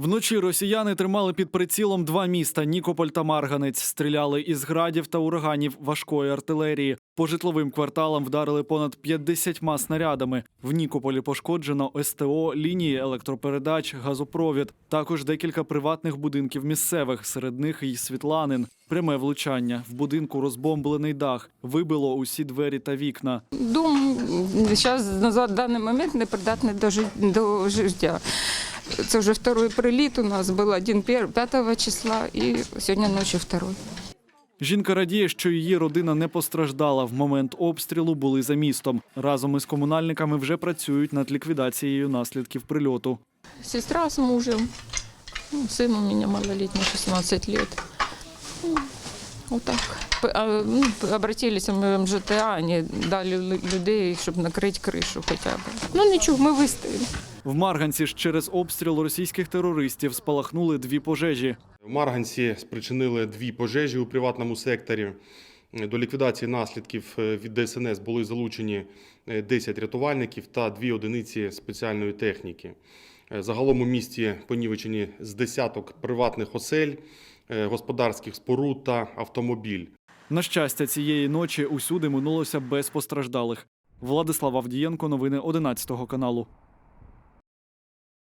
Вночі росіяни тримали під прицілом два міста Нікополь та Марганець. Стріляли із градів та ураганів важкої артилерії. По житловим кварталам вдарили понад 50 снарядами. В Нікополі пошкоджено СТО, лінії електропередач, газопровід. Також декілька приватних будинків місцевих. Серед них і Світланин. Пряме влучання. В будинку розбомблений дах. Вибило усі двері та вікна. Дом зараз на даний момент не придатний до, жи- до життя. Це вже второй приліт у нас був один 5 числа і сьогодні ночі второй. Жінка радіє, що її родина не постраждала. В момент обстрілу були за містом. Разом із комунальниками вже працюють над ліквідацією наслідків прильоту. Сестра з мужем, ну, сын у меня малолетний, 16 лет. Ну, Вот так. П- а, ну, в МЖТА, они дали людей, щоб накрити кришу хоча б. Ну нічого, ми вистоїмо. В Марганці ж через обстріл російських терористів спалахнули дві пожежі. В Марганці спричинили дві пожежі у приватному секторі. До ліквідації наслідків е, від ДСНС були залучені е, 10 рятувальників та дві одиниці спеціальної техніки. Е, Загалом у місті понівечені з десяток приватних осель, е, господарських споруд та автомобіль. На щастя, цієї ночі усюди минулося без постраждалих. Владислав Авдієнко, новини 11 каналу.